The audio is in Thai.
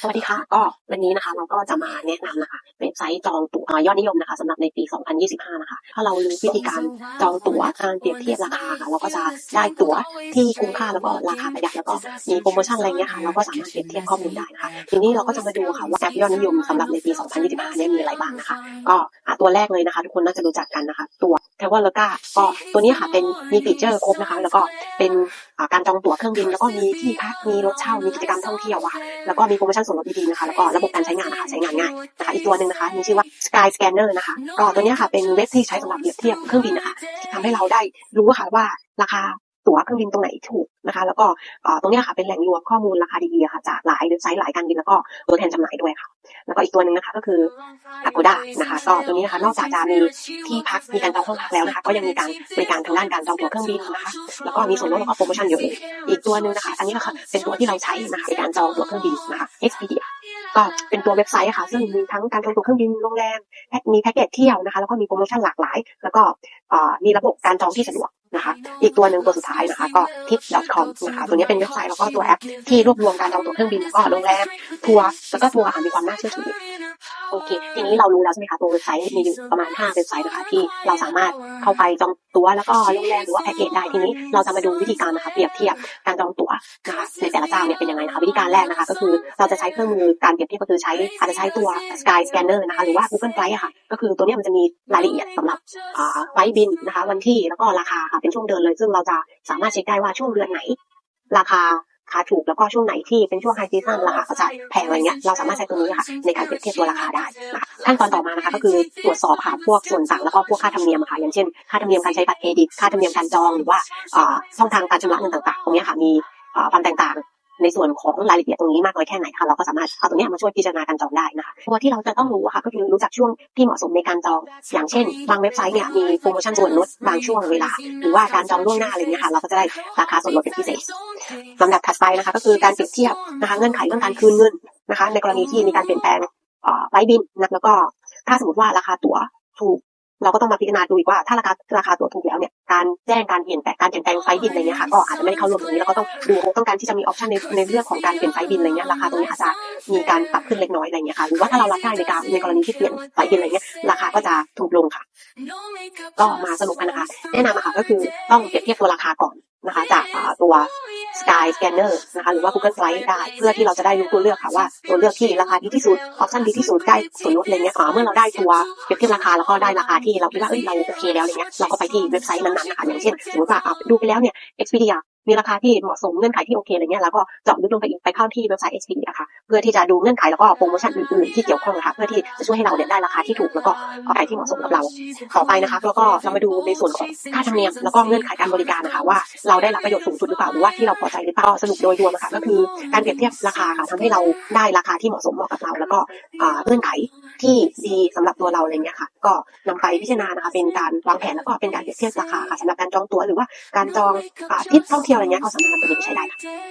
สวัสดีค่ะ ก็วันนี้นะคะ เราก็จะมาแนะนำนะคะเว็บไซต์จองตั๋วยอดนิยมนะคะสำหรับในปี 2025 นะคะ ถ้าเรารู้วิธีการจองตั๋วการเปรียบเทียบราคาค่ะเราก็จะได้ตั๋วที่คุ้มค่าแล้วก็ราคาประหยัดแล้วก็มีโปรโมชั่นอะไรเงี้ยค่ะเราก็สามารถเปรียบเทียบข้อมูลได้นะคะทีนี้เราก็จะมาดูค่ะว่าแอปยอดนิยมสำหรับในปี 2025 เนี่ยมีอะไรบ้างนะคะ ก็อะ ตัวแรกเลยนะคะ ทุกคนน่าจะรู้จักกันนะคะ ตัว t r a v e l o g a ก็ตัวนี้ค่ะเป็นมีฟีเจอร์ครบนะคะ แล้วก็เป็นการจองตั๋วเครื่องบิน แล้วก็มีที่พักมีรถเช่ามีกิจกรรมท่องเที่ยวอะค่ะแล้วก็มีโปรโมชั่นส่วนลดดีๆนะคะ แล้วก็ระบบการใช้งานนะคะใช้งานง่ายนะคะอีกตัวหนึ่งนะคะมีชื่อว่า Sky Scanner นะคะก็ตัวนี้ค่ะเป็นเว็บที่ใช้สำหรับเปรียบเทียบเครื่องบินนะคะที่ทำให้เราได้รู้ค่ะว่าราคา ตั๋วเครื่องบินตรงไหนถูกนะคะ แล้วก็ตรงนี้ค่ะเป็นแหล่งรวมข้อมูลราคาดีๆค่ะ จากหลายเว็บไซต์หลายการบินแล้วก็ตัวแทนจำหน่ายด้วยค่ะ แล้วก็อีกตัวหนึ่งนะคะ ก็คือ Agoda นะคะ ก็ตัวนี้นะคะนอกจากจะมีที่พักมีการจองห้องพักแล้วนะคะ ก็ยังมีการบริการทางด้านการจองตั๋วเครื่องบินนะคะ แล้วก็มีส่วนลดแล้วก็โปรโมชั่นเยอะเลยอีกตัวหนึ่งนะคะ อันนี้นะคะเป็นตัวที่เราใช้นะคะในการจองตั๋วเครื่องบินนะคะ Expedia ก็เป็นตัวเว็บไซต์ค่ะ ซึ่งมีทั้งการจองตั๋วเครื่องบินโรงแรมมีแพ็กเกจเที่ยวนะคะ แล้วก็มีโปรโมชั่นหลากหลาย แล้วก็มีระบบการจองที่สะดวก นะคะ อีกตัวหนึ่งตัวสุดท้ายนะคะ ก็ tip.com นะคะตัวนี้เป็นเว็บไซต์แล้วก็ตัวแอปที่รวบรวมการจองตั๋วเครื่องบินแล้วก็โรงแรมทัวร์แล้วก็ทัวร์อะมีความน่าเชื่อถือ โอเค ทีนี้เรารู้แล้วใช่ไหมคะตัวเว็บไซต์มีอยู่ประมาณ 5 เว็บไซต์นะคะที่เราสามารถเข้าไปจองตั๋วแล้วก็โรงแรมหรือว่าแพ็กเกจได้ทีนี้เราจะมาดูวิธีการนะคะเปรียบเทียบการจองตั๋วนะคะในแต่ละเจ้าเนี่ยเป็นยังไงนะคะวิธีการแรกนะคะ ก็คือเราจะใช้เครื่องมือการเปรียบเทียบก็คือใช้อาจจะใช้ตัว Sky Scanner นะคะหรือว่า Google Flight ค่ะ ก็คือตัวนี้มันจะมีรายละเอียดสำหรับอ่าไฟบินนะคะ วันที่แล้วก็ราคาค่ะเป็นช่วงเดือนเลย ซึ่งเราจะสามารถเช็คได้ว่าช่วงเดือนไหน ราคา คาถูกแล้วก็ช่วงไหนที่เป็นช่วงไฮซีซั่นราคาก็จะแพงอะไรเงี้ยเราสามารถใช้ตรงนี้ค่ะในการเปรียบเทียบตัวราคาได้นะคะขั้นตอนต่อมานะคะก็คือตรวจสอบค่ะพวกส่วนต่างแล้วก็พวกค่าธรรมเนียมค่ะอย่างเช่น ค่าธรรมเนียมการใช้บัตรเครดิตค่าธรรมเนียมการจองหรือว่าอ่าช่องทางการชำระเงินต่างๆตรงนี้ค่ะมีอ่าความแตกต่าง ในส่วนของรายละเอียดตรงนี้มากน้อยแค่ไหนค่ะเราก็สามารถเอาตรงนี้มาช่วยพิจารณาการจองได้นะคะตัวที่เราจะต้องรู้ค่ะก็คือรู้จักช่วงที่เหมาะสมในการจอง อย่างเช่น บางเว็บไซต์เนี่ยมีโปรโมชั่นส่วนลดบางช่วงเวลา หรือว่าการจองล่วงหน้าอะไรเงี้ยค่ะเราก็จะได้ราคาส่วนลดเป็นพิเศษลำดับถัดไปนะคะก็คือการเปรียบเทียบนะคะเงื่อนไขเรื่องการคืนเงินนะคะในกรณีที่มีการเปลี่ยนแปลงอ่อไฟบินนะแล้วก็ถ้าสมมติว่าราคาตั๋วถูกเราก็ต้องมาพิจารณาดูอีกว่าถ้าราคาราคาตั๋วถูกแล้วเนี่ย การแจ้งการเปลี่ยนแปลงการเปลี่ยนแปลงไฟล์บินอะไรเงี้ยค่ะก็อาจจะไม่ได้เข้าร่วมตรงนี้แล้วก็ต้องดูต้องการที่จะมีออปชันในในเรื่องของการเปลี่ยนไฟล์บินอะไรเงี้ยราคาตรงนี้อาจจะมีการปรับขึ้นเล็กน้อยอะไรเงี้ยค่ะหรือว่าถ้าเรารับได้ในการในกรณีที่เปลี่ยนไฟล์บินอะไรเงี้ยราคาก็จะถูกลงค่ะ ก็มาสรุปกันนะคะ แนะนำอะค่ะก็คือต้องเปรียบเทียบตัวราคาก่อน นะคะจากตัว Sky Scanner นะคะหรือว่า Google Slide ได้ เพื่อที่เราจะได้รู้ตัวเลือกค่ะว่าตัวเลือกที่ราคาดีที่สุดออปชั่นดีที่สุดได้ส่วนลดอะไรเงี้ยอ่าเมื่อเราได้ตัวเปรียบเทียบราคาแล้วก็ได้ราคาที่เราคิดว่าเอ้ยเราโอเคแล้วอะไรเงี้ยเราก็ไปที่เว็บไซต์นั้นๆนะคะอย่างเช่นสมมติว่าอ่าดูไปแล้วเนี่ย Expedia มีราคาที่เหมาะสมเงื่อนไขที่โอเคอะไรเงี้ยแล้วก็เจาะลึกลงไปอีกไปเข้าที่เว็บไซต์ Expedia ค่ะเพื่อที่จะดูเงื่อนไขแล้วก็โปรโมชั่นอื่นๆที่เกี่ยวข้องนะคะเพื่อที่จะช่วยให้เราเนี่ยได้ราคาที่ถูกแล้วก็เอาไปที่เหมาะสมกับเราต่อไปนะคะแล้วก็เรามาดูในส่วนของค่าธรรมเนียมแล้วก็เงื่อนไขการบริการนะคะว่าเราได้รับประโยชน์สูงสุดหรือเปล่าหรือว่าที่เราพอใจหรือเปล่าสรุปโดยรวมนะคะก็คือการเปรียบเทียบราคาค่ะทำให้เราได้ราคาที่เหมาะสมเหมาะกับเรา แล้วก็อ่าเงื่อนไขที่ดีสำหรับตัวเราอะไรเงี้ยค่ะ ก็นำไปพิจารณานะคะเป็นการวางแผนแล้วก็เป็นการเปรียบเทียบราคาค่ะสำหรับการจองตั๋วหรือว่าการจองทริปท่องเที่ยวอะไรเงี้ยก็สามาร